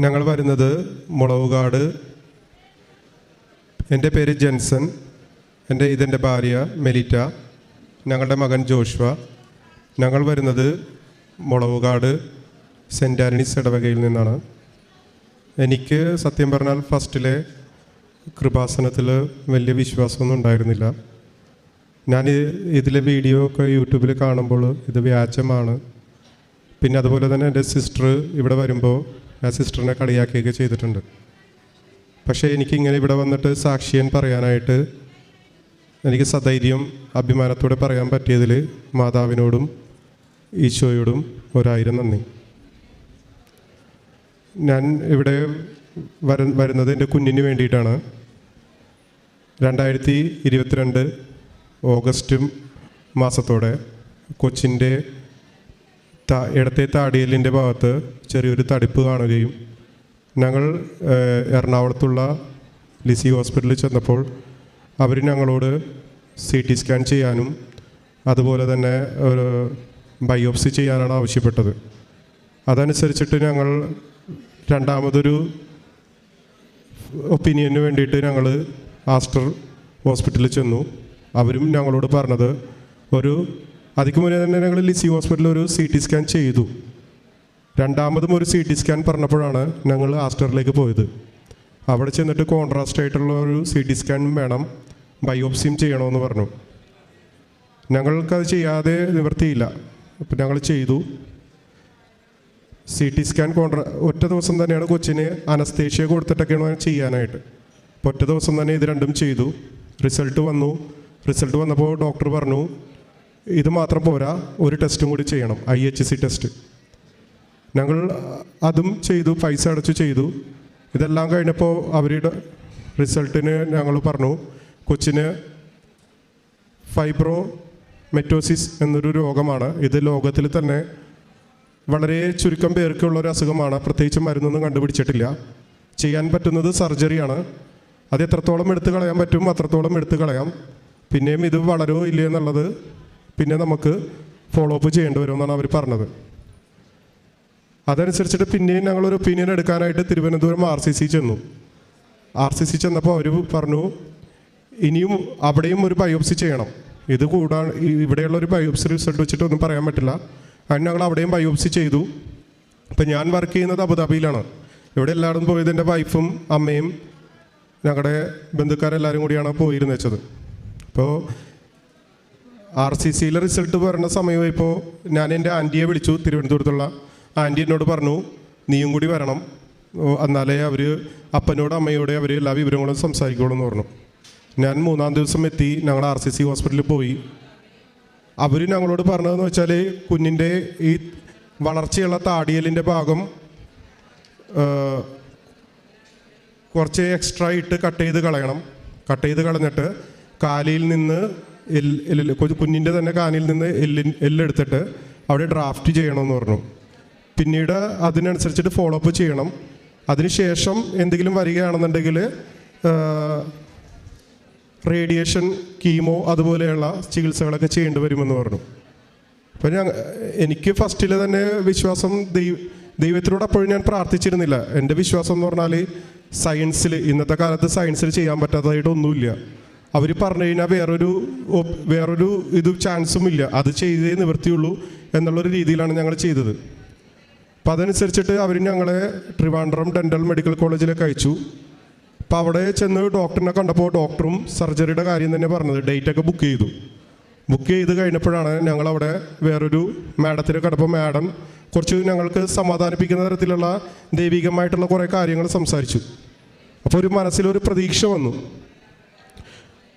ഞങ്ങൾ വരുന്നത് മുളവുകാട്. എന്റെ പേര് ജെൻസൺ. എന്റെ ഇതെന്റെ ഭാര്യ മെലിറ്റ. ഞങ്ങളുടെ മകൻ ജോഷ്വ. ഞങ്ങൾ വരുന്നത് മുളവുകാട് സെന്റ് ആന്റണീസ് ഇടവകയിൽ നിന്നാണ്. എനിക്ക് സത്യം പറഞ്ഞാൽ ഫസ്റ്റിലെ കൃപാസനത്തിൽ വലിയ വിശ്വാസമൊന്നും ഉണ്ടായിരുന്നില്ല. ഞാൻ ഇതിലെ വീഡിയോ ഒക്കെ യൂട്യൂബിൽ കാണുമ്പോൾ ഇത് വ്യാജമാണ്. പിന്നെ അതുപോലെ തന്നെ എന്റെ സിസ്റ്റർ ഇവിടെ വരുമ്പോൾ ആ സിസ്റ്ററിനെ കളിയാക്കുകയൊക്കെ ചെയ്തിട്ടുണ്ട്. പക്ഷേ എനിക്കിങ്ങനെ ഇവിടെ വന്നിട്ട് സാക്ഷിയൻ പറയാനായിട്ട് എനിക്ക് സധൈര്യം അഭിമാനത്തോടെ പറയാൻ പറ്റിയതിൽ മാതാവിനോടും ഈശോയോടും ഒരായിരം നന്ദി. ഞാൻ ഇവിടെ വര വരുന്നത് എന്റെ കുഞ്ഞിന് വേണ്ടിയിട്ടാണ്. രണ്ടായിരത്തി ഇരുപത്തിരണ്ട് ഓഗസ്റ്റ് മാസത്തോടെ കൊച്ചിന്റെ ഇടത്തെ താടിയലിന്റെ ഭാഗത്ത് ചെറിയൊരു തടിപ്പ് കാണുകയും ഞങ്ങൾ എറണാകുളത്തുള്ള ലിസി ഹോസ്പിറ്റലിൽ ചെന്നപ്പോൾ അവർ ഞങ്ങളോട് സി ടി സ്കാൻ ചെയ്യാനും അതുപോലെ തന്നെ ഒരു ബയോപ്സി ചെയ്യാനാണ് ആവശ്യപ്പെട്ടത്. അതനുസരിച്ചിട്ട് ഞങ്ങൾ രണ്ടാമതൊരു ഒപ്പീനിയന് വേണ്ടിയിട്ട് ഞങ്ങൾ ആസ്റ്റർ ഹോസ്പിറ്റലിൽ ചെന്നു. അവരും ഞങ്ങളോട് പറഞ്ഞത് ഒരു അതിക്ക് മുന്നേ തന്നെ ഞങ്ങൾ ലിസി ഹോസ്പിറ്റലിൽ ഒരു സി ടി സ്കാൻ ചെയ്തു. രണ്ടാമതും ഒരു സി ടി സ്കാൻ പറഞ്ഞപ്പോഴാണ് ഞങ്ങൾ ആസ്റ്ററിലേക്ക് പോയത്. അവിടെ ചെന്നിട്ട് കോൺട്രാസ്റ്റ് ആയിട്ടുള്ള ഒരു സി ടി സ്കാൻ വേണം ബയോപ്സിയും ചെയ്യണമെന്ന് പറഞ്ഞു. ഞങ്ങൾക്കത് ചെയ്യാതെ നിവൃത്തിയില്ല അപ്പം ഞങ്ങൾ ചെയ്തു. സി ടി സ്കാൻ കോൺട്രാ ഒറ്റ ദിവസം തന്നെയാണ് കൊച്ചിന് അനസ്തേഷ്യ കൊടുത്തിട്ടൊക്കെയാണ് ചെയ്യാനായിട്ട്. അപ്പോൾ ഒറ്റ ദിവസം തന്നെ ഇത് രണ്ടും ചെയ്തു. റിസൾട്ട് വന്നു. റിസൾട്ട് വന്നപ്പോൾ ഡോക്ടർ പറഞ്ഞു ഇത് മാത്രം പോരാ ഒരു ടെസ്റ്റും കൂടി ചെയ്യണം ഐ എച്ച് സി ടെസ്റ്റ് ഞങ്ങൾ അതും ചെയ്തു പൈസ അടച്ചു ചെയ്തു. ഇതെല്ലാം കഴിഞ്ഞപ്പോൾ അവരുടെ റിസൾട്ടിന് ഞങ്ങൾ പറഞ്ഞു കൊച്ചിന് ഫൈബ്രോ മെറ്റോസിസ് എന്നൊരു രോഗമാണ്. ഇത് ലോകത്തിൽ തന്നെ വളരെ ചുരുക്കം പേർക്കുള്ള ഒരു അസുഖമാണ്. പ്രത്യേകിച്ച് മരുന്നൊന്നും കണ്ടുപിടിച്ചിട്ടില്ല. ചെയ്യാൻ പറ്റുന്നത് സർജറിയാണ്. അത് എത്രത്തോളം എടുത്തു കളയാൻ പറ്റും അത്രത്തോളം എടുത്തു കളയാം. പിന്നെയും ഇത് വളരോ ഇല്ലേ എന്നുള്ളത് പിന്നെ നമുക്ക് ഫോളോ അപ്പ് ചെയ്യേണ്ടി വരുമെന്നാണ് അവർ പറഞ്ഞത്. അതനുസരിച്ചിട്ട് പിന്നെയും ഞങ്ങളൊരു ഒപ്പീനിയൻ എടുക്കാനായിട്ട് തിരുവനന്തപുരം ആർ സി സി ചെന്നു. ആർ സി സി ചെന്നപ്പോൾ അവർ പറഞ്ഞു ഇനിയും അവിടെയും ഒരു ബയോപ്സി ചെയ്യണം. ഇത് കൂടാ ഇവിടെയുള്ള ഒരു ബയോപ്സി റിസൾട്ട് വെച്ചിട്ട് ഒന്നും പറയാൻ പറ്റില്ല. അതിന് ഞങ്ങൾ അവിടെയും ബയോപ്സി ചെയ്തു. ഇപ്പം ഞാൻ വർക്ക് ചെയ്യുന്നത് അബുദാബിയിലാണ്. ഇവിടെ എല്ലായിടും പോയത് എന്റെ വൈഫും അമ്മയും ഞങ്ങളുടെ ബന്ധുക്കാരെല്ലാവരും കൂടിയാണ് പോയിരുന്നു വെച്ചത്. അപ്പോൾ ആർ സി സിയിലെ റിസൾട്ട് വരുന്ന സമയമായപ്പോൾ ഞാൻ എന്റെ ആന്റിയെ വിളിച്ചു തിരുവനന്തപുരത്തുള്ള. ആന്റി എന്നോട് പറഞ്ഞു നീയും കൂടി വരണം. എന്നാലേ അവർ അപ്പനോട് അമ്മയോടെ അവർ എല്ലാ വിവരങ്ങളും സംസാരിക്കുള്ളൂ എന്ന് പറഞ്ഞു. ഞാൻ മൂന്നാം ദിവസം എത്തി ഞങ്ങൾ ആർ സി സി ഹോസ്പിറ്റലിൽ പോയി. അവർ ഞങ്ങളോട് പറഞ്ഞതെന്ന് വെച്ചാൽ കുഞ്ഞിന്റെ ഈ വളർച്ചയുള്ള താടിയലിന്റെ ഭാഗം കുറച്ച് എക്സ്ട്രാ ഇട്ട് കട്ട് ചെയ്ത് കളയണം. കട്ട് ചെയ്ത് കളഞ്ഞിട്ട് കാലിൽ നിന്ന് എല്ല് കുഞ്ഞിന്റെ തന്നെ കാനിൽ നിന്ന് എല്ലിൻ എല്ലെടുത്തിട്ട് അവിടെ ഡ്രാഫ്റ്റ് ചെയ്യണമെന്ന് പറഞ്ഞു. പിന്നീട് അതിനനുസരിച്ചിട്ട് ഫോളോ അപ്പ് ചെയ്യണം അതിനുശേഷം എന്തെങ്കിലും വരികയാണെന്നുണ്ടെങ്കിൽ റേഡിയേഷൻ കീമോ അതുപോലെയുള്ള ചികിത്സകളൊക്കെ ചെയ്യേണ്ടി വരുമെന്ന് പറഞ്ഞു. അപ്പം ഞാൻ എനിക്ക് ഫസ്റ്റിൽ തന്നെ വിശ്വാസം ദൈവ ദൈവത്തിനോട് അപ്പോഴും ഞാൻ പ്രാർത്ഥിച്ചിരുന്നില്ല. എന്റെ വിശ്വാസം എന്ന് പറഞ്ഞാൽ സയൻസിൽ ഇന്നത്തെ കാലത്ത് സയൻസിൽ ചെയ്യാൻ പറ്റാത്തതായിട്ട് ഒന്നുമില്ല. അവർ പറഞ്ഞു കഴിഞ്ഞാൽ വേറൊരു വേറൊരു ഇത് ചാൻസും ഇല്ല അത് ചെയ്തേ നിവൃത്തിയുള്ളൂ എന്നുള്ളൊരു രീതിയിലാണ് ഞങ്ങൾ ചെയ്തത്. അപ്പം അതനുസരിച്ചിട്ട് അവർ ഞങ്ങളെ ട്രിവാൻഡ്രം ഡെന്റൽ മെഡിക്കൽ കോളേജിലേക്ക് അയച്ചു. അപ്പോൾ അവിടെ ചെന്ന് ഡോക്ടറിനെ കണ്ടപ്പോൾ ഡോക്ടറും സർജറിയുടെ കാര്യം തന്നെ പറഞ്ഞത്. ഡേറ്റൊക്കെ ബുക്ക് ചെയ്തു. ബുക്ക് ചെയ്ത് കഴിഞ്ഞപ്പോഴാണ് ഞങ്ങളവിടെ വേറൊരു മാഡത്തിന് കണ്ടപ്പോൾ മാഡം കുറച്ച് ഞങ്ങൾക്ക് സമാധാനിപ്പിക്കുന്ന തരത്തിലുള്ള ദൈവികമായിട്ടുള്ള കുറേ കാര്യങ്ങൾ സംസാരിച്ചു. അപ്പോൾ ഒരു മനസ്സിലൊരു പ്രതീക്ഷ വന്നു.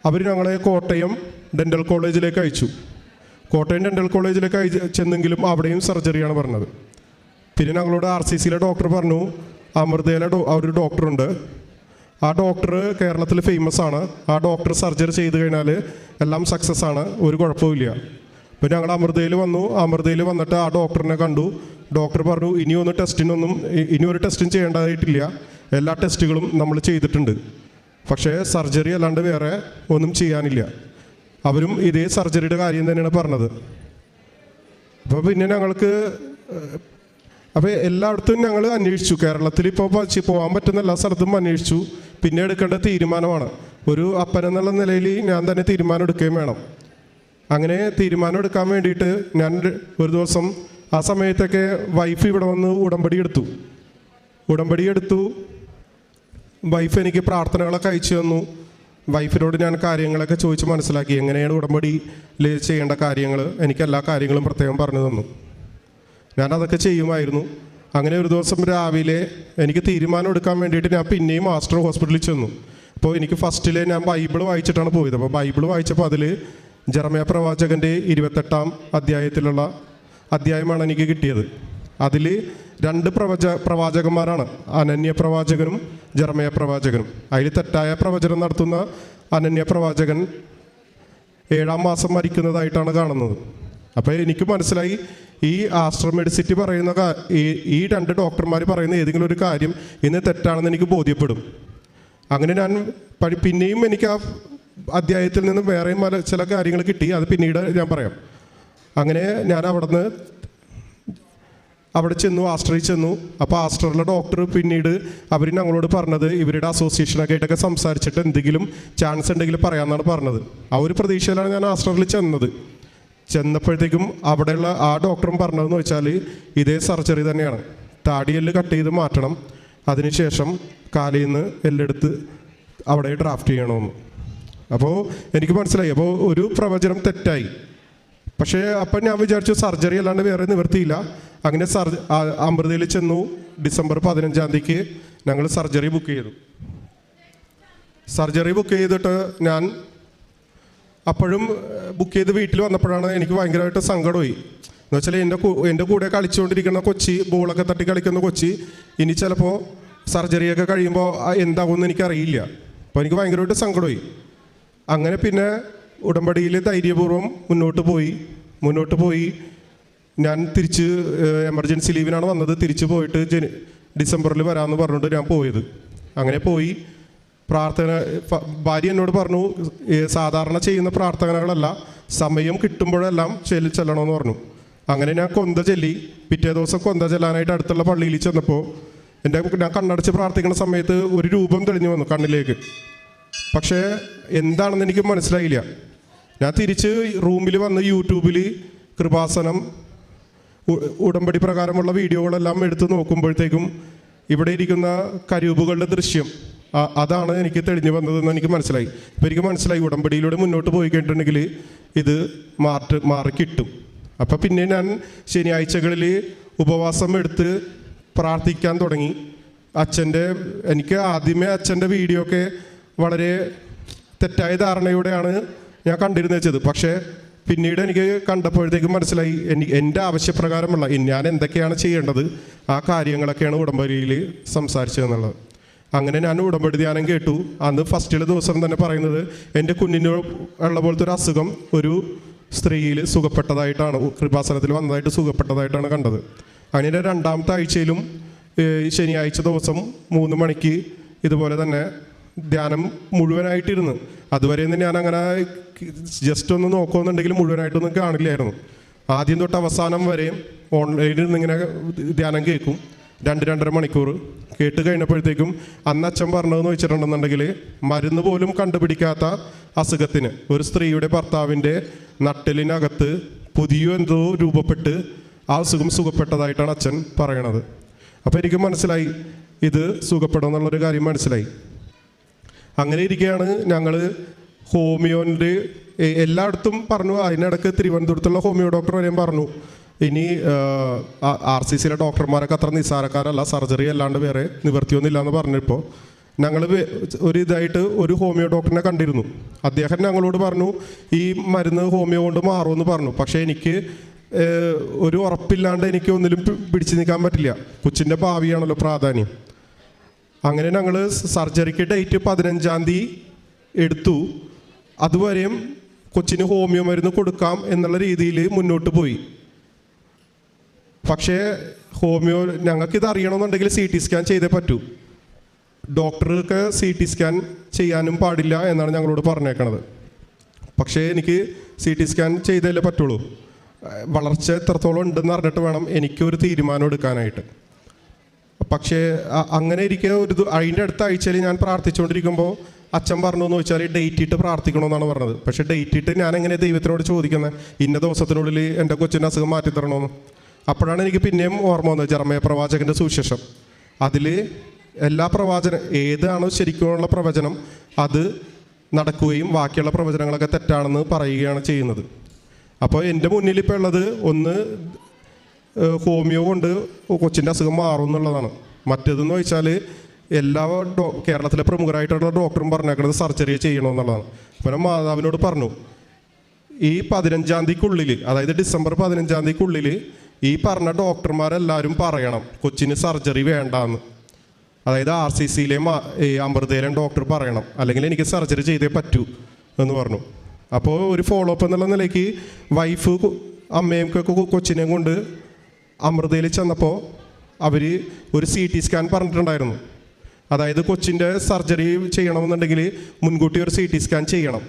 അവർ ഞങ്ങളെ കോട്ടയം ഡെന്റൽ കോളേജിലേക്ക് അയച്ചു. കോട്ടയം ഡെന്റൽ കോളേജിലേക്ക് അയച്ച് ചെന്നെങ്കിലും അവിടെയും സർജറിയാണ് പറഞ്ഞത്. പിന്നെ ഞങ്ങളോട് ആർ സി സിയിലെ ഡോക്ടർ പറഞ്ഞു അമൃതയിലെ ഡോ ഒരു ഡോക്ടറുണ്ട് ആ ഡോക്ടർ കേരളത്തിൽ ഫേമസ് ആണ്. ആ ഡോക്ടർ സർജറി ചെയ്ത് കഴിഞ്ഞാൽ എല്ലാം സക്സസ് ആണ്. ഒരു കുഴപ്പമില്ല അപ്പോൾ ഞങ്ങൾ അമൃതയിൽ വന്നു. അമൃതയിൽ വന്നിട്ട് ആ ഡോക്ടറിനെ കണ്ടു. ഡോക്ടർ പറഞ്ഞു ഇനിയൊന്നും ടെസ്റ്റിനൊന്നും ഇനിയൊരു ടെസ്റ്റും ചെയ്യേണ്ടതായിട്ടില്ല. എല്ലാ ടെസ്റ്റുകളും നമ്മൾ ചെയ്തിട്ടുണ്ട്. പക്ഷേ സർജറി അല്ലാണ്ട് വേറെ ഒന്നും ചെയ്യാനില്ല. അവരും ഇതേ സർജറിയുടെ കാര്യം തന്നെയാണ് പറഞ്ഞത്. അപ്പോൾ പിന്നെ ഞങ്ങൾക്ക് അപ്പോൾ എല്ലായിടത്തും ഞങ്ങൾ അന്വേഷിച്ചു. കേരളത്തിൽ ഇപ്പോൾ പോകാൻ പറ്റുന്ന എല്ലാ സ്ഥലത്തും അന്വേഷിച്ചു. പിന്നെ എടുക്കേണ്ട തീരുമാനമാണ്. ഒരു അപ്പൻ എന്നുള്ള നിലയിൽ ഞാൻ തന്നെ തീരുമാനം എടുക്കുകയും വേണം. അങ്ങനെ തീരുമാനം എടുക്കാൻ വേണ്ടിയിട്ട് ഞാൻ ഒരു ദിവസം ആ സമയത്തൊക്കെ വൈഫ് ഇവിടെ വന്ന് ഉടമ്പടി എടുത്തു. ഉടമ്പടി എടുത്തു. വൈഫ് എനിക്ക് പ്രാർത്ഥനകളൊക്കെ അയച്ചു തന്നു. വൈഫിനോട് ഞാൻ കാര്യങ്ങളൊക്കെ ചോദിച്ച് മനസ്സിലാക്കി. എങ്ങനെയാണ് ഉടമ്പടി ചെയ്യേണ്ട കാര്യങ്ങൾ എനിക്ക് എല്ലാ കാര്യങ്ങളും പ്രത്യേകം പറഞ്ഞു തന്നു. ഞാൻ അതൊക്കെ ചെയ്യുമായിരുന്നു. അങ്ങനെ ഒരു ദിവസം രാവിലെ എനിക്ക് തീരുമാനം എടുക്കാൻ വേണ്ടിയിട്ട് ഞാൻ പിന്നെയും മാസ്റ്റർ ഹോസ്പിറ്റലിൽ ചെന്നു. അപ്പോൾ എനിക്ക് ഫസ്റ്റിൽ ഞാൻ ബൈബിൾ വായിച്ചിട്ടാണ് പോയത്. അപ്പോൾ ബൈബിൾ വായിച്ചപ്പോൾ അതിൽ ജർമ്മയ പ്രവാചകന്റെ ഇരുപത്തെട്ടാം അധ്യായത്തിലുള്ള അധ്യായമാണ് എനിക്ക് കിട്ടിയത്. അതിൽ രണ്ട് പ്രവച പ്രവാചകന്മാരാണ്. അനന്യ പ്രവാചകനും ജർമ്മയ പ്രവാചകനും. അതിൽ തെറ്റായ പ്രവചനം നടത്തുന്ന അനന്യ പ്രവാചകൻ ഏഴാം മാസം മരിക്കുന്നതായിട്ടാണ് കാണുന്നത്. അപ്പോൾ എനിക്ക് മനസ്സിലായി ഈ ആസ്ട്രോ മെഡിസിറ്റി പറയുന്ന ഈ രണ്ട് ഡോക്ടർമാർ പറയുന്ന ഏതെങ്കിലും ഒരു കാര്യം ഇന്ന് തെറ്റാണെന്ന് എനിക്ക് ബോധ്യപ്പെടും. അങ്ങനെ ഞാൻ പിന്നെയും എനിക്ക് ആ അധ്യായത്തിൽ നിന്നും വേറെയും ചില കാര്യങ്ങൾ കിട്ടി. അത് പിന്നീട് ഞാൻ പറയാം. അങ്ങനെ ഞാൻ അവിടുന്ന് അവിടെ ചെന്നു ആസ്റ്ററിൽ ചെന്നു. അപ്പോൾ ആസ്റ്ററിലെ ഡോക്ടർ പിന്നീട് അവർ ഞങ്ങളോട് പറഞ്ഞത് ഇവരുടെ അസോസിയേഷനൊക്കെ ആയിട്ടൊക്കെ സംസാരിച്ചിട്ട് എന്തെങ്കിലും ചാൻസ് ഉണ്ടെങ്കിൽ പറയാമെന്നാണ് പറഞ്ഞത്. ആ ഒരു പ്രതീക്ഷയിലാണ് ഞാൻ ആസ്റ്ററിൽ ചെന്നത്. ചെന്നപ്പോഴത്തേക്കും അവിടെയുള്ള ആ ഡോക്ടറും പറഞ്ഞതെന്ന് വെച്ചാൽ ഇതേ സർജറി തന്നെയാണ്. താടിയെല്ല് കട്ട് ചെയ്ത് മാറ്റണം. അതിനുശേഷം കാലിൽ നിന്ന് എല്ലെടുത്ത് അവിടെ ഡ്രാഫ്റ്റ് ചെയ്യണമെന്ന്. അപ്പോൾ എനിക്ക് മനസ്സിലായി. അപ്പോൾ ഒരു പ്രവചനം തെറ്റായി. പക്ഷേ അപ്പം ഞാൻ വിചാരിച്ചു സർജറി അല്ലാണ്ട് വേറെ നിവർത്തിയില്ല അങ്ങനെ സർജ അമൃതയിൽ ചെന്നു. ഡിസംബർ പതിനഞ്ചാം തീയതിക്ക് ഞങ്ങൾ സർജറി ബുക്ക് ചെയ്തു. സർജറി ബുക്ക് ചെയ്തിട്ട് ഞാൻ അപ്പോഴും ബുക്ക് ചെയ്ത് വീട്ടിൽ വന്നപ്പോഴാണ് എനിക്ക് ഭയങ്കരമായിട്ട് സങ്കടമായി. എന്ന് വെച്ചാൽ എന്റെ എന്റെ കൂടെ കളിച്ചുകൊണ്ടിരിക്കുന്ന കൊച്ചി ബോളൊക്കെ തട്ടി കളിക്കുന്ന കൊച്ചി ഇനി ചിലപ്പോൾ സർജറിയൊക്കെ കഴിയുമ്പോൾ എന്താകുമെന്ന് എനിക്കറിയില്ല. അപ്പോൾ എനിക്ക് ഭയങ്കരമായിട്ട് സങ്കടമായി. അങ്ങനെ പിന്നെ ഉടമ്പടിയിൽ ധൈര്യപൂർവം മുന്നോട്ട് പോയി. മുന്നോട്ട് പോയി. ഞാൻ തിരിച്ച് എമർജൻസി ലീവിനാണ് വന്നത്. തിരിച്ച് പോയിട്ട് ജന ഡിസംബറിൽ വരാമെന്ന് പറഞ്ഞിട്ട് ഞാൻ പോയത്. അങ്ങനെ പോയി. പ്രാർത്ഥന ഭാര്യ എന്നോട് പറഞ്ഞു സാധാരണ ചെയ്യുന്ന പ്രാർത്ഥനകളല്ല. സമയം കിട്ടുമ്പോഴെല്ലാം ചെല്ലി ചെല്ലണമെന്ന് പറഞ്ഞു. അങ്ങനെ ഞാൻ കൊന്ത ചെല്ലി. പിറ്റേ ദിവസം കൊന്ത ചെല്ലാനായിട്ട് അടുത്തുള്ള പള്ളിയിൽ ചെന്നപ്പോൾ എന്റെ ഞാൻ കണ്ണടച്ച് പ്രാർത്ഥിക്കുന്ന സമയത്ത് ഒരു രൂപം തെളിഞ്ഞു വന്നു കണ്ണിലേക്ക്. പക്ഷേ എന്താണെന്ന് എനിക്ക് മനസ്സിലായില്ല. ഞാൻ തിരിച്ച് റൂമിൽ വന്ന് യൂട്യൂബിൽ കൃപാസനം ഉടമ്പടി പ്രകാരമുള്ള വീഡിയോകളെല്ലാം എടുത്ത് നോക്കുമ്പോഴത്തേക്കും ഇവിടെ ഇരിക്കുന്ന കരൂപുകളുടെ ദൃശ്യം അതാണ് എനിക്ക് തെളിഞ്ഞു വന്നതെന്ന് എനിക്ക് മനസ്സിലായി. ഇപ്പം എനിക്ക് മനസ്സിലായി ഉടമ്പടിയിലൂടെ മുന്നോട്ട് പോയി കഴിഞ്ഞിട്ടുണ്ടെങ്കിൽ ഇത് മാറ്റ് മാറി കിട്ടും. അപ്പം പിന്നെ ഞാൻ ശനിയാഴ്ചകളിൽ ഉപവാസം എടുത്ത് പ്രാർത്ഥിക്കാൻ തുടങ്ങി. അച്ഛന്റെ എനിക്ക് ആദ്യമേ അച്ഛന്റെ വീഡിയോ ഒക്കെ വളരെ തെറ്റായ ധാരണയോടെയാണ് ഞാൻ കണ്ടിരുന്നത് വെച്ചത് പക്ഷേ പിന്നീട് എനിക്ക് കണ്ടപ്പോഴത്തേക്കും മനസ്സിലായി എനിക്ക് എന്റെ ആവശ്യപ്രകാരമുള്ള ഞാൻ എന്തൊക്കെയാണ് ചെയ്യേണ്ടത് ആ കാര്യങ്ങളൊക്കെയാണ് ഉടമ്പടിയിൽ സംസാരിച്ചതെന്നുള്ളത്. അങ്ങനെ ഞാൻ ഉടമ്പടി ധ്യാനം കേട്ടു. അന്ന് ഫസ്റ്റിലെ ദിവസം തന്നെ പറയുന്നത് എന്റെ കുഞ്ഞിന് ഉള്ള പോലത്തെ ഒരു അസുഖം ഒരു സ്ത്രീയിൽ സുഖപ്പെട്ടതായിട്ടാണ് കൃപാസനത്തിൽ വന്നതായിട്ട് സുഖപ്പെട്ടതായിട്ടാണ് കണ്ടത്. അങ്ങനെ രണ്ടാമത്തെ ആഴ്ചയിലും ശനിയാഴ്ച ദിവസം മൂന്ന് മണിക്ക് ഇതുപോലെ തന്നെ ധ്യാനം മുഴുവനായിട്ടിരുന്ന്. അതുവരെ ഒന്നും ഞാൻ അങ്ങനെ ജസ്റ്റ് ഒന്ന് നോക്കുമെന്നുണ്ടെങ്കിൽ മുഴുവനായിട്ടൊന്നും കാണില്ലായിരുന്നു. ആദ്യം തൊട്ട് അവസാനം വരെയും ഓൺലൈനിൽ നിന്ന് ഇങ്ങനെ ധ്യാനം കേൾക്കും. രണ്ട് രണ്ടര മണിക്കൂർ കേട്ട് കഴിഞ്ഞപ്പോഴത്തേക്കും അന്ന് അച്ഛൻ പറഞ്ഞതെന്ന് വെച്ചിട്ടുണ്ടെന്നുണ്ടെങ്കിൽ മരുന്ന് പോലും കണ്ടുപിടിക്കാത്ത അസുഖത്തിന് ഒരു സ്ത്രീയുടെ ഭർത്താവിന്റെ നട്ടലിനകത്ത് പുതിയ എന്തോ രൂപപ്പെട്ട് ആ അസുഖം സുഖപ്പെട്ടതായിട്ടാണ് അച്ഛൻ പറയണത്. അപ്പോൾ എനിക്ക് മനസ്സിലായി ഇത് സുഖപ്പെടും എന്നുള്ളൊരു കാര്യം മനസ്സിലായി. അങ്ങനെ ഇരിക്കുകയാണ് ഞങ്ങൾ ഹോമിയോന്റെ എല്ലായിടത്തും പറഞ്ഞു. അതിനിടക്ക് തിരുവനന്തപുരത്തുള്ള ഹോമിയോ ഡോക്ടർ വരെയും പറഞ്ഞു. ഇനി ആർ സി സിയിലെ ഡോക്ടർമാരൊക്കെ അത്ര നിസ്സാരക്കാരല്ല സർജറി അല്ലാണ്ട് വേറെ നിവർത്തിയൊന്നുമില്ല എന്ന് പറഞ്ഞപ്പോൾ ഞങ്ങൾ ഒരു ഇതായിട്ട് ഒരു ഹോമിയോ ഡോക്ടറിനെ കണ്ടിരുന്നു. അദ്ദേഹം ഞങ്ങളോട് പറഞ്ഞു ഈ മരുന്ന് ഹോമിയോ കൊണ്ട് മാറുമെന്ന് പറഞ്ഞു. പക്ഷേ എനിക്ക് ഒരു ഉറപ്പില്ലാണ്ട് എനിക്ക് ഒന്നിലും പിടിച്ചു നിൽക്കാൻ പറ്റില്ല. കൊച്ചിന്റെ ഭാവിയാണല്ലോ പ്രാധാന്യം. അങ്ങനെ ഞങ്ങൾ സർജറിക്ക് ഡേറ്റ് പതിനഞ്ചാം തീയതി എടുത്തു. അതുവരെയും കൊച്ചിന് ഹോമിയോ മരുന്ന് കൊടുക്കാം എന്നുള്ള രീതിയിൽ മുന്നോട്ട് പോയി. പക്ഷേ ഹോമിയോ ഞങ്ങൾക്കിത് അറിയണമെന്നുണ്ടെങ്കിൽ സി ടി സ്കാൻ ചെയ്തേ പറ്റൂ. ഡോക്ടർക്ക് സി ടി സ്കാൻ ചെയ്യാനും പാടില്ല എന്നാണ് ഞങ്ങളോട് പറഞ്ഞേക്കണത്. പക്ഷേ എനിക്ക് സി ടി സ്കാൻ ചെയ്തല്ലേ പറ്റുള്ളൂ. വളർച്ച എത്രത്തോളം ഉണ്ടെന്ന് അറിഞ്ഞിട്ട് വേണം എനിക്കൊരു തീരുമാനം എടുക്കാനായിട്ട്. പക്ഷേ അങ്ങനെ ഇരിക്കുന്ന ഒരു അതിന്റെ അടുത്ത ആഴ്ചയിൽ ഞാൻ പ്രാർത്ഥിച്ചുകൊണ്ടിരിക്കുമ്പോൾ അച്ഛൻ പറഞ്ഞു എന്ന് വെച്ചാൽ ഡേറ്റ് ഇട്ട് പ്രാർത്ഥിക്കണമെന്നാണ് പറഞ്ഞത്. പക്ഷേ ഡേറ്റ് ഇട്ട് ഞാൻ എങ്ങനെ ദൈവത്തിനോട് ചോദിക്കുന്നത് ഇന്ന ദിവസത്തിനുള്ളിൽ എന്റെ കൊച്ചിന്റെ അസുഖം മാറ്റി തരണമെന്ന് അപ്പോഴാണ് എനിക്ക് പിന്നെയും ഓർമ്മ വന്നത് ജർമ്മയ പ്രവാചകന്റെ സുവിശേഷം. അതിൽ എല്ലാ പ്രവാചനം ഏതാണോ ശരിക്കുമുള്ള പ്രവചനം അത് നടക്കുകയും ബാക്കിയുള്ള പ്രവചനങ്ങളൊക്കെ തെറ്റാണെന്ന് പറയുകയാണ് ചെയ്യുന്നത്. അപ്പോൾ എന്റെ മുന്നിൽ ഇപ്പോൾ ഉള്ളത് ഒന്ന് ഹോമിയോ കൊണ്ട് കൊച്ചിന്റെ അസുഖം മാറും എന്നുള്ളതാണ്. മറ്റേതെന്ന് വെച്ചാൽ എല്ലാ ഡോ കേരളത്തിലെ പ്രമുഖരായിട്ടുള്ള ഡോക്ടറും പറഞ്ഞേക്കുന്നത് സർജറി ചെയ്യണമെന്നുള്ളതാണ് അപ്പം മാതാവിനോട് പറഞ്ഞു ഈ പതിനഞ്ചാം തീയതിക്കുള്ളിൽ അതായത് ഡിസംബർ പതിനഞ്ചാം തീയതിക്കുള്ളിൽ ഈ പറഞ്ഞ ഡോക്ടർമാരെല്ലാവരും പറയണം കൊച്ചിന് സർജറി വേണ്ടാന്ന്. അതായത് ആർ സി സിയിലെ അമൃതയിലും ഡോക്ടർ പറയണം അല്ലെങ്കിൽ എനിക്ക് സർജറി ചെയ്തേ പറ്റൂ എന്ന് പറഞ്ഞു. അപ്പോൾ ഒരു ഫോളോ അപ്പ് എന്നുള്ള നിലയ്ക്ക് വൈഫ് അമ്മയും കൊച്ചിനെയും കൊണ്ട് അമൃതയിൽ ചെന്നപ്പോൾ അവർ ഒരു സി ടി സ്കാൻ പറഞ്ഞിട്ടുണ്ടായിരുന്നു. അതായത് കൊച്ചിന്റെ സർജറി ചെയ്യണമെന്നുണ്ടെങ്കിൽ മുൻകൂട്ടി ഒരു സി ടി സ്കാൻ ചെയ്യണം.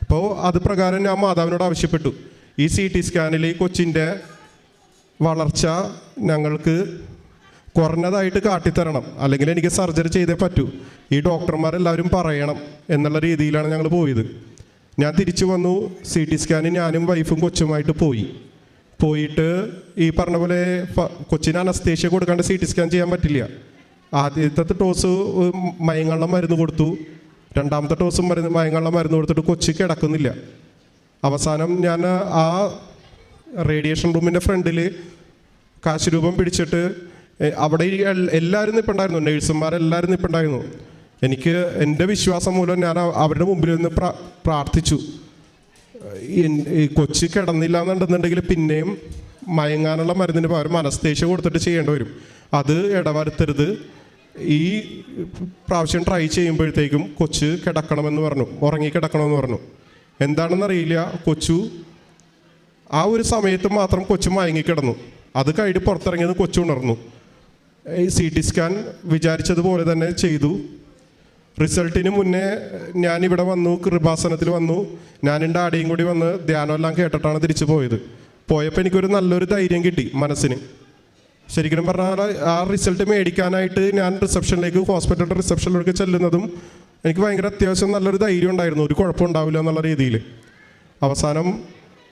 അപ്പോൾ അത് പ്രകാരം ഞാൻ മാതാവിനോട് ആവശ്യപ്പെട്ടു. ഈ സി ടി സ്കാനിൽ കൊച്ചിന്റെ വളർച്ച ഞങ്ങൾക്ക് കുറഞ്ഞതായിട്ട് കാട്ടിത്തരണം. അല്ലെങ്കിൽ എനിക്ക് സർജറി ചെയ്തേ പറ്റൂ. ഈ ഡോക്ടർമാരെല്ലാവരും പറയണം എന്നുള്ള രീതിയിലാണ് ഞങ്ങൾ പോയത്. ഞാൻ തിരിച്ചു വന്നു. സി ടി സ്കാനിൽ ഞാനും വൈഫും കൊച്ചുമായിട്ട് പോയി. പോയിട്ട് ഈ പറഞ്ഞ പോലെ കൊച്ചിന് അനസ്തേഷ്യ കൊടുക്കാണ്ട് സി ടി സ്കാൻ ചെയ്യാൻ പറ്റില്ല. ആദ്യത്തെ ടോസ് മയങ്ങള്ള മരുന്ന് കൊടുത്തു. രണ്ടാമത്തെ ടോസും മരുന്ന് മയങ്ങള്ള മരുന്ന് കൊടുത്തിട്ട് കൊച്ചി കിടക്കുന്നില്ല. അവസാനം ഞാൻ ആ റേഡിയേഷൻ റൂമിന്റെ ഫ്രണ്ടിൽ കാശ് രൂപം പിടിച്ചിട്ട് അവിടെ എല്ലാവരും നിൽപ്പുണ്ടായിരുന്നു നേഴ്സുമാരെല്ലാവരും നിൽപ്പുണ്ടായിരുന്നു എനിക്ക് എന്റെ വിശ്വാസം മൂലം ഞാൻ അവരുടെ മുമ്പിൽ നിന്ന് പ്രാർത്ഥിച്ചു. ഈ കൊച്ചി കിടന്നില്ല എന്നുണ്ടെന്നുണ്ടെങ്കിൽ പിന്നെയും മയങ്ങാനുള്ള മരുന്നിന് പകരം അനസ്തേഷ്യ കൊടുത്തിട്ട് ചെയ്യേണ്ടി വരും. അത് ഇടവരുത്തരുത്. ഈ പ്രാവശ്യം ട്രൈ ചെയ്യുമ്പോഴത്തേക്കും കൊച്ച് കിടക്കണമെന്ന് പറഞ്ഞു. ഉറങ്ങി കിടക്കണമെന്ന് പറഞ്ഞു. എന്താണെന്നറിയില്ല. കൊച്ചു ആ ഒരു സമയത്ത് മാത്രം കൊച്ചു മയങ്ങിക്കിടന്നു. അത് കഴിഞ്ഞ് പുറത്തിറങ്ങിയത് കൊച്ചു ഉണർന്നു. ഈ സി ടി സ്കാൻ വിചാരിച്ചതുപോലെ തന്നെ ചെയ്തു. റിസൾട്ടിന് മുന്നേ ഇവിടെ വന്നു കൃപാസനത്തിൽ വന്നു. ഞാൻ എന്റെ ആടെയും കൂടി വന്ന് ധ്യാനമെല്ലാം കേട്ടിട്ടാണ് തിരിച്ചു പോയത്. പോയപ്പോൾ എനിക്കൊരു നല്ലൊരു ധൈര്യം കിട്ടി മനസ്സിന്. ശരിക്കും പറഞ്ഞാൽ ആ റിസൾട്ട് മേടിക്കാനായിട്ട് ഞാൻ റിസപ്ഷനിലേക്ക് ഹോസ്പിറ്റലിന്റെ റിസപ്ഷനിലേക്ക് ചെല്ലുന്നതും എനിക്ക് ഭയങ്കര അത്യാവശ്യം നല്ലൊരു ധൈര്യം ഉണ്ടായിരുന്നു. ഒരു കുഴപ്പം ഉണ്ടാവില്ല എന്നുള്ള രീതിയിൽ. അവസാനം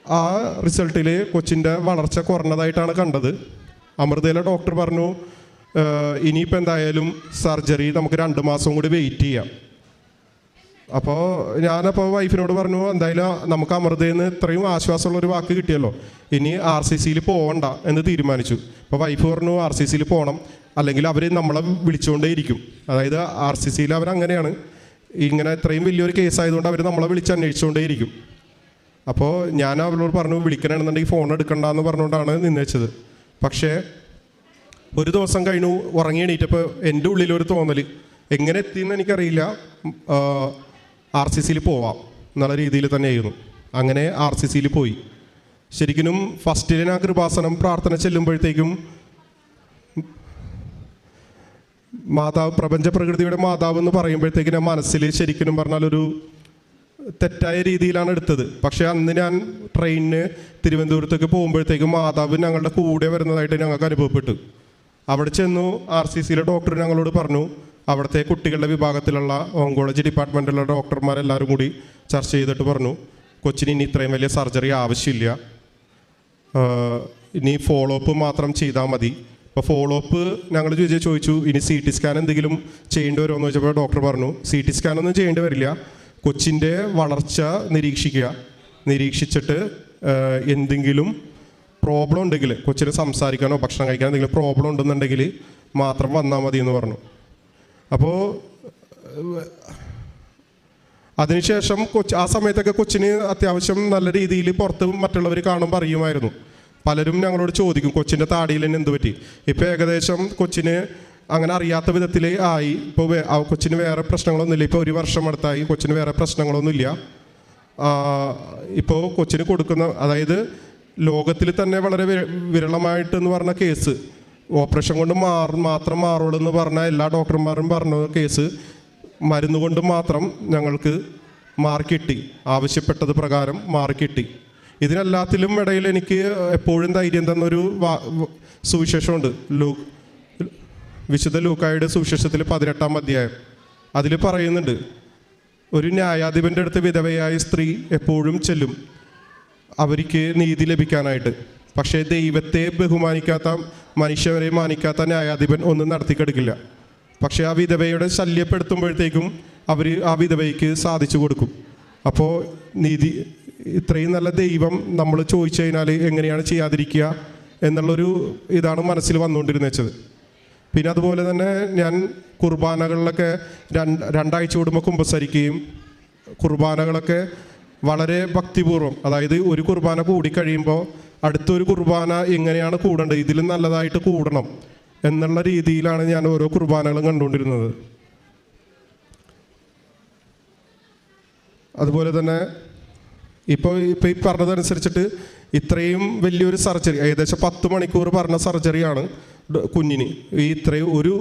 ആ റിസൾട്ടിൽ കൊച്ചിന്റെ വളർച്ച കുറഞ്ഞതായിട്ടാണ് കണ്ടത്. അമൃതയിലെ ഡോക്ടർ പറഞ്ഞു "ഏഹ്, ഇനിയിപ്പോൾ എന്തായാലും സർജറി നമുക്ക് രണ്ട് മാസം കൂടി വെയിറ്റ് ചെയ്യാം. അപ്പോൾ ഞാനപ്പോൾ വൈഫിനോട് പറഞ്ഞു എന്തായാലും നമുക്ക് അമൃതയിൽ നിന്ന് ഇത്രയും ആശ്വാസമുള്ള ഒരു വാക്ക് കിട്ടിയല്ലോ. ഇനി ആർ സി സിയിൽ പോകണ്ട എന്ന് തീരുമാനിച്ചു. അപ്പോൾ വൈഫ് പറഞ്ഞു ആർ സി സിയിൽ പോകണം അല്ലെങ്കിൽ അവർ നമ്മളെ വിളിച്ചുകൊണ്ടേയിരിക്കും അതായത് ആർ സി സിയിൽ അവരങ്ങനെയാണ് ഇങ്ങനെ ഇത്രയും വലിയൊരു കേസായതുകൊണ്ട് അവർ നമ്മളെ വിളിച്ച് അന്വേഷിച്ചുകൊണ്ടേയിരിക്കും അപ്പോൾ ഞാൻ അവരോട് പറഞ്ഞു വിളിക്കണമെന്നുണ്ടെങ്കിൽ ഫോൺ എടുക്കണ്ട എന്ന് പറഞ്ഞുകൊണ്ടാണ് നിന്നേച്ചത്. പക്ഷേ ഒരു ദിവസം കഴിഞ്ഞു ഉറങ്ങി എണീറ്റപ്പോൾ എന്റെ ഉള്ളിലൊരു തോന്നൽ എങ്ങനെ എത്തിയെന്ന് എനിക്കറിയില്ല. ആർ സി സിയിൽ പോവാം എന്നുള്ള രീതിയിൽ തന്നെയായിരുന്നു. അങ്ങനെ ആർ സി സിയിൽ പോയി. ശരിക്കും ഫസ്റ്റിൽ ഞാൻ കൃപാസനം പ്രാർത്ഥന ചെല്ലുമ്പോഴത്തേക്കും മാതാവ് പ്രപഞ്ച പ്രകൃതിയുടെ മാതാവ് എന്ന് പറയുമ്പോഴത്തേക്കും ഞാൻ മനസ്സിൽ ശരിക്കും പറഞ്ഞാൽ ഒരു തെറ്റായ രീതിയിലാണ് എടുത്തത്. പക്ഷേ അന്ന് ഞാൻ ട്രെയിനിന് തിരുവനന്തപുരത്തേക്ക് പോകുമ്പോഴത്തേക്കും മാതാവ് ഞങ്ങളുടെ കൂടെ വരുന്നതായിട്ട് ഞങ്ങൾക്ക് അനുഭവപ്പെട്ടു. അവിടെ ചെന്നു ആർ സി സിയിലെ ഡോക്ടർ ഞങ്ങളോട് പറഞ്ഞു അവിടുത്തെ കുട്ടികളുടെ വിഭാഗത്തിലുള്ള ഓങ്കോളജി ഡിപ്പാർട്ട്മെന്റിലുള്ള ഡോക്ടർമാരെല്ലാവരും കൂടി ചർച്ച ചെയ്തിട്ട് പറഞ്ഞു കൊച്ചിന് ഇനി ഇത്രയും വലിയ സർജറി ആവശ്യമില്ല. ഇനി ഫോളോ അപ്പ് മാത്രം ചെയ്താൽ മതി. അപ്പോൾ ഫോളോ അപ്പ് ഞങ്ങൾ ചോദിച്ചാൽ ചോദിച്ചു ഇനി സി ടി സ്കാൻ എന്തെങ്കിലും ചെയ്യേണ്ടി വരുമോ എന്ന് ചോദിച്ചപ്പോൾ ഡോക്ടർ പറഞ്ഞു സി ടി സ്കാൻ ഒന്നും ചെയ്യേണ്ടി വരില്ല. കൊച്ചിന്റെ വളർച്ച നിരീക്ഷിക്കുക. നിരീക്ഷിച്ചിട്ട് എന്തെങ്കിലും പ്രോബ്ലം ഉണ്ടെങ്കിൽ കൊച്ചിന് സംസാരിക്കാനോ ഭക്ഷണം കഴിക്കാനോ എന്തെങ്കിലും പ്രോബ്ലം ഉണ്ടെന്നുണ്ടെങ്കിൽ മാത്രം വന്നാൽ മതി എന്ന് പറഞ്ഞു. അപ്പോൾ അതിനുശേഷം കൊച്ചി ആ സമയത്തൊക്കെ കൊച്ചിന് അത്യാവശ്യം നല്ല രീതിയിൽ പുറത്ത് മറ്റുള്ളവർ കാണുമ്പോൾ അറിയുമായിരുന്നു. പലരും ഞങ്ങളോട് ചോദിക്കും കൊച്ചിന്റെ താടിയിൽ തന്നെ എന്ത് പറ്റി? ഇപ്പോൾ ഏകദേശം കൊച്ചിന് അങ്ങനെ അറിയാത്ത വിധത്തിൽ ആയി. ഇപ്പോൾ കൊച്ചിന് വേറെ പ്രശ്നങ്ങളൊന്നുമില്ല. ഇപ്പോൾ ഒരു വർഷം അടുത്തായി. കൊച്ചിന് വേറെ പ്രശ്നങ്ങളൊന്നുമില്ല. ഇപ്പോൾ കൊച്ചിന് കൊടുക്കുന്ന അതായത് ലോകത്തിൽ തന്നെ വളരെ വിരളമായിട്ട് എന്ന് പറഞ്ഞ കേസ്. ഓപ്പറേഷൻ കൊണ്ട് മാറും മാത്രം മാറുള്ളൂ എന്ന് പറഞ്ഞ എല്ലാ ഡോക്ടർമാരും പറഞ്ഞ കേസ് മരുന്ന് കൊണ്ട് മാത്രം ഞങ്ങൾക്ക് മാർക്ക് കിട്ടി ആവശ്യപ്പെട്ടത് പ്രകാരം മാർക്ക് കിട്ടി ഇതിനെല്ലാത്തിലും ഇടയിൽ എനിക്ക് എപ്പോഴും ധൈര്യം തന്നൊരു സുവിശേഷമുണ്ട്. ലൂ വിശുദ്ധ ലൂക്കായുടെ സുവിശേഷത്തിൽ പതിനെട്ടാം അധ്യായം. അതിൽ പറയുന്നുണ്ട് ഒരു ന്യായാധിപന്റെ അടുത്ത് വിധവയായ സ്ത്രീ എപ്പോഴും ചെല്ലും. അവർക്ക് നീതി ലഭിക്കാനായിട്ട്. പക്ഷേ ദൈവത്തെ ബഹുമാനിക്കാത്ത മനുഷ്യരെ മാനിക്കാത്ത ന്യായാധിപൻ ഒന്നും നടത്തിക്കെടുക്കില്ല. പക്ഷേ ആ വിധവയുടെ ശല്യപ്പെടുത്തുമ്പോഴത്തേക്കും അവർ ആ വിധവയ്ക്ക് സാധിച്ചു കൊടുക്കും. അപ്പോൾ നീതി ഇത്രയും നല്ല ദൈവം നമ്മൾ ചോദിച്ചു കഴിഞ്ഞാൽ എങ്ങനെയാണ് ചെയ്യാതിരിക്കുക എന്നുള്ളൊരു ഇതാണ് മനസ്സിൽ വന്നുകൊണ്ടിരുന്നത് വെച്ചത്. പിന്നെ അതുപോലെ തന്നെ ഞാൻ കുർബാനകളിലൊക്കെ രണ്ട് രണ്ടാഴ്ച കൂടുമ്പോൾ കുമ്പസരിക്കുകയും കുർബാനകളൊക്കെ വളരെ ഭക്തിപൂർവം അതായത് ഒരു കുർബാന കൂടിക്കഴിയുമ്പോൾ അടുത്തൊരു കുർബാന എങ്ങനെയാണ് കൂടേണ്ടത് ഇതിലും നല്ലതായിട്ട് കൂടണം എന്നുള്ള രീതിയിലാണ് ഞാൻ ഓരോ കുർബാനകളും കണ്ടുകൊണ്ടിരുന്നത്. അതുപോലെ തന്നെ ഇപ്പോൾ ഇപ്പോൾ ഈ പറഞ്ഞതനുസരിച്ചിട്ട് ഇത്രയും വലിയൊരു സർജറി ഏകദേശം പത്ത് മണിക്കൂർ പറഞ്ഞ സർജറിയാണ് കുഞ്ഞിന്. ഈ ഇത്രയും ഒരു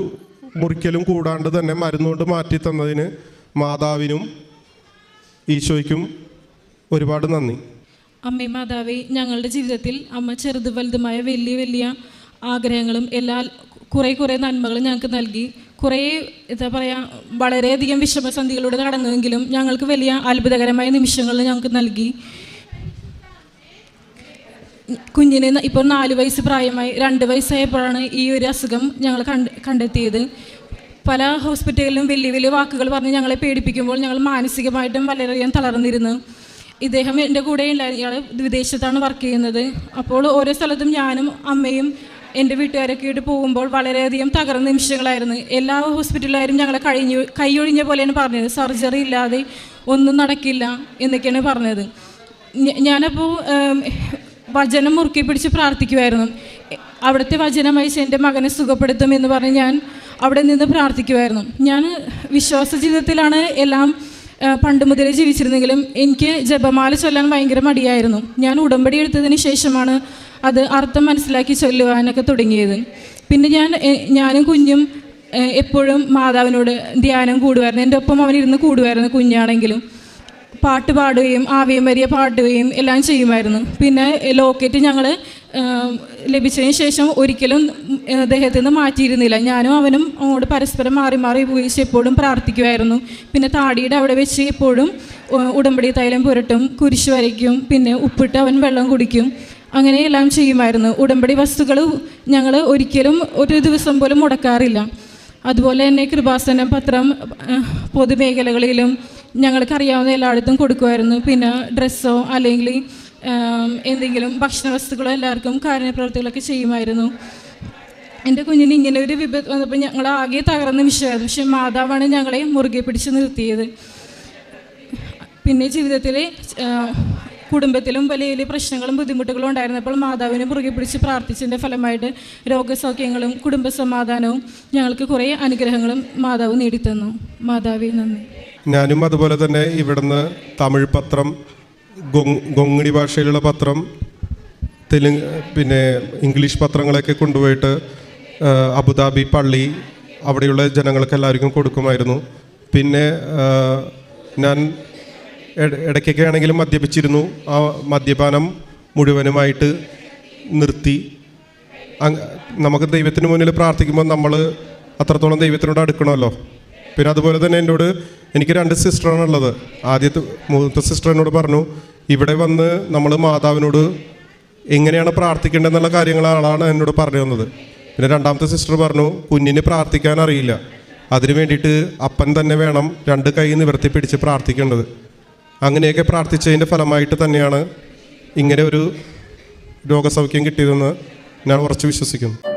മുറിക്കലും കൂടാണ്ട് തന്നെ മരുന്നുകൊണ്ട് മാറ്റി തന്നതിന് മാതാവിനും ഈശോയ്ക്കും ഒരുപാട് നന്ദി. അമ്മേ മാതാവേ ഞങ്ങളുടെ ജീവിതത്തിൽ അമ്മ ചെറുത് വലുതുമായ വലിയ വലിയ ആഗ്രഹങ്ങളും എല്ലാ കുറേ കുറേ നന്മകളും ഞങ്ങൾക്ക് നൽകി. കുറേ എന്താ പറയുക വളരെയധികം വിഷമസന്ധികളിലൂടെ നടന്നുവെങ്കിലും ഞങ്ങൾക്ക് വലിയ അത്ഭുതകരമായ നിമിഷങ്ങൾ ഞങ്ങൾക്ക് നൽകി. കുഞ്ഞിന് ഇപ്പോൾ നാല് വയസ്സ് പ്രായമായി. രണ്ട് വയസ്സായപ്പോഴാണ് ഈ ഒരു അസുഖം ഞങ്ങൾ കണ്ട് കണ്ടെത്തിയത്. പല ഹോസ്പിറ്റലിലും വലിയ വലിയ വാക്കുകൾ പറഞ്ഞ് ഞങ്ങളെ പേടിപ്പിക്കുമ്പോൾ ഞങ്ങൾ മാനസികമായിട്ടും വളരെയധികം തളർന്നിരുന്നു. ഇദ്ദേഹം എന്റെ കൂടെ ഉണ്ടായിരുന്നു. ഇയാൾ വിദേശത്താണ് വർക്ക് ചെയ്യുന്നത്. അപ്പോൾ ഓരോ സ്ഥലത്തും ഞാനും അമ്മയും എന്റെ വീട്ടുകാരൊക്കെ ആയിട്ട് പോകുമ്പോൾ വളരെയധികം തകർന്ന നിമിഷങ്ങളായിരുന്നു. എല്ലാ ഹോസ്പിറ്റലിലായാലും ഞങ്ങളെ കഴിഞ്ഞു കൈയൊഴിഞ്ഞ പോലെയാണ് പറഞ്ഞത്. സർജറി ഇല്ലാതെ ഒന്നും നടക്കില്ല എന്നൊക്കെയാണ് പറഞ്ഞത്. ഞാനപ്പോൾ വചനം മുറുക്കി പിടിച്ച് പ്രാർത്ഥിക്കുമായിരുന്നു അവിടുത്തെ വചനം അയച്ച് എന്റെ മകനെ സുഖപ്പെടുത്തും എന്ന് പറഞ്ഞ് ഞാൻ അവിടെ നിന്ന് പ്രാർത്ഥിക്കുമായിരുന്നു ഞാൻ വിശ്വാസ ജീവിതത്തിലാണ് എല്ലാം പണ്ട് മുതലേ ജീവിച്ചിരുന്നെങ്കിലും എനിക്ക് ജപമാല ചൊല്ലാൻ ഭയങ്കര മടിയായിരുന്നു. ഞാൻ ഉടമ്പടി എടുത്തതിന് ശേഷമാണ് അത് അർത്ഥം മനസ്സിലാക്കി ചൊല്ലുവാനൊക്കെ തുടങ്ങിയത്. പിന്നെ ഞാൻ ഞാനും കുഞ്ഞും എപ്പോഴും മാതാവിനോട് ധ്യാനം കൂടുമായിരുന്നു എന്റെ ഒപ്പം അവനിരുന്ന് കൂടുമായിരുന്നു കുഞ്ഞാണെങ്കിലും. പാട്ട് പാടുകയും ആവിയം വരിയ പാടുകയും എല്ലാം ചെയ്യുമായിരുന്നു. പിന്നെ ലോക്കറ്റ് ഞങ്ങൾ ലഭിച്ചതിന് ശേഷം ഒരിക്കലും അദ്ദേഹത്തിൽ ദേഹത്തു നിന്ന് മാറ്റിയിരുന്നില്ല. ഞാനും അവനും അങ്ങോട്ട് പരസ്പരം മാറി മാറി ഉപയോഗിച്ച് എപ്പോഴും പ്രാർത്ഥിക്കുമായിരുന്നു. പിന്നെ താടിയുടെ അവിടെ വെച്ച് എപ്പോഴും ഉടമ്പടി തൈലം പുരട്ടും കുരിശ് വരയ്ക്കും പിന്നെ ഉപ്പിട്ട് അവൻ വെള്ളം കുടിക്കും അങ്ങനെയെല്ലാം ചെയ്യുമായിരുന്നു. ഉടമ്പടി വസ്തുക്കൾ ഞങ്ങൾ ഒരിക്കലും ഒരു ദിവസം പോലും മുടക്കാറില്ല. അതുപോലെ തന്നെ കൃപാസന പത്രം പൊതുമേഖലകളിലും ഞങ്ങൾക്കറിയാവുന്ന എല്ലായിടത്തും കൊടുക്കുമായിരുന്നു. പിന്നെ ഡ്രസ്സോ അല്ലെങ്കിൽ എന്തെങ്കിലും ഭക്ഷണ വസ്തുക്കളോ എല്ലാവർക്കും കാരുണ്യപ്രവർത്തികളൊക്കെ ചെയ്യുമായിരുന്നു. എന്റെ കുഞ്ഞിന് ഇങ്ങനെ ഒരു വിപത്ത് വന്നപ്പോൾ ഞങ്ങൾ ആകെ തകർന്ന വിഷയമായിരുന്നു. പക്ഷെ മാതാവാണ് ഞങ്ങളെ മുറുകെ പിടിച്ച് നിർത്തിയത്. പിന്നെ ജീവിതത്തിലെ കുടുംബത്തിലും വലിയ വലിയ പ്രശ്നങ്ങളും ബുദ്ധിമുട്ടുകളും ഉണ്ടായിരുന്നപ്പോൾ മാതാവിനെ മുറുകെ പിടിച്ച് പ്രാർത്ഥിച്ചതിന്റെ ഫലമായിട്ട് രോഗസൗഖ്യങ്ങളും കുടുംബസമാധാനവും ഞങ്ങൾക്ക് കുറേ അനുഗ്രഹങ്ങളും മാതാവ് നേടിത്തന്നു. മാതാവി നന്ദി. ഞാനും അതുപോലെ തന്നെ ഇവിടുന്ന് തമിഴ് പത്രം ഗൊങ് ഗൊങ്ങിണി ഭാഷയിലുള്ള പത്രം തെലുങ്ക് പിന്നെ ഇംഗ്ലീഷ് പത്രങ്ങളൊക്കെ കൊണ്ടുപോയിട്ട് അബുദാബി പള്ളി അവിടെയുള്ള ജനങ്ങൾക്ക് എല്ലാവർക്കും കൊടുക്കുമായിരുന്നു. പിന്നെ ഞാൻ ഇട- ഇടയ്ക്കൊക്കെ ആണെങ്കിലും മദ്യപിച്ചിരുന്നു. ആ മദ്യപാനം മുഴുവനുമായിട്ട് നിർത്തി. നമുക്ക് ദൈവത്തിന് മുന്നിൽ പ്രാർത്ഥിക്കുമ്പോൾ നമ്മൾ അത്രത്തോളം ദൈവത്തിനോട് അടുക്കണമല്ലോ. പിന്നെ അതുപോലെ തന്നെ എന്നോട് എനിക്ക് രണ്ട് സിസ്റ്ററാണുള്ളത് ആദ്യത്തെ മൂത്ത സിസ്റ്റർ എന്നോട് പറഞ്ഞു ഇവിടെ വന്ന് നമ്മൾ മാതാവിനോട് എങ്ങനെയാണ് പ്രാർത്ഥിക്കേണ്ടതെന്നുള്ള കാര്യങ്ങളാണ് എന്നോട് പറഞ്ഞു തന്നത്. പിന്നെ രണ്ടാമത്തെ സിസ്റ്റർ പറഞ്ഞു കുഞ്ഞിന് പ്രാർത്ഥിക്കാൻ അറിയില്ല. അതിനു വേണ്ടിയിട്ട് അപ്പൻ തന്നെ വേണം രണ്ട് കൈ നിവർത്തി പിടിച്ച് പ്രാർത്ഥിക്കേണ്ടത്. അങ്ങനെയൊക്കെ പ്രാർത്ഥിച്ചതിന്റെ ഫലമായിട്ട് തന്നെയാണ് ഇങ്ങനെ ഒരു രോഗസൗഖ്യം കിട്ടിയതെന്ന് ഞാൻ ഉറച്ചു വിശ്വസിക്കുന്നു.